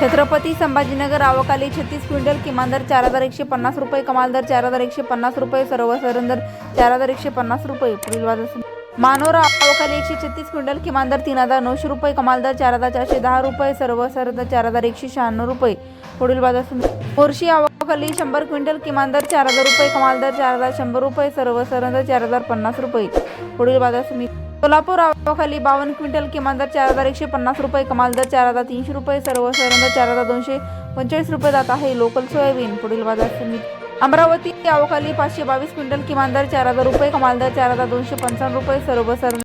छत्रपती संभाजीनगर आवकाली छत्तीस क्विंटल किमान दर चार हजार एकशे पन्नास रुपये कमाल दर चार हजार एकशे पन्नास रुपये सर्वसाधारण दर चार हजार एकशे पन्नास रुपये. पुढील बाजार मानोरा आवकाली एकशे छत्तीस क्विंटल किमान दर तीन हजार नऊशे रुपये कमाल दर चार हजार चारशे दहा रुपये सर्वसाधारण दर चार हजार एकशे शहाण्णव रुपये. पुढील बाजार समिती मोर्शी आवकाली शंभर क्विंटल किमान दर चार हजार रुपये कमाल दर चार हजार शंभर रुपये सर्वसाधारण दर चार हजार पन्नास रुपये. पुढील बाजार समिती सोलापूर आवकाली बावन्न क्विंटल किमान दर चार हजार एकशे पन्नास रुपये कमाल दर चार हजार तीनशे रुपये सर्व दर चार हजार दोनशे पंचेचाळीस रुपये जात आहे. लोकल सोयाबीन पुढील बाजार समिती. अमरावती आवकाली पाचशे बावीस क्विंटल किमान दर चार हजार रुपये कमाल दर चार हजार दोनशे पंचावन्न रुपये सर्व सर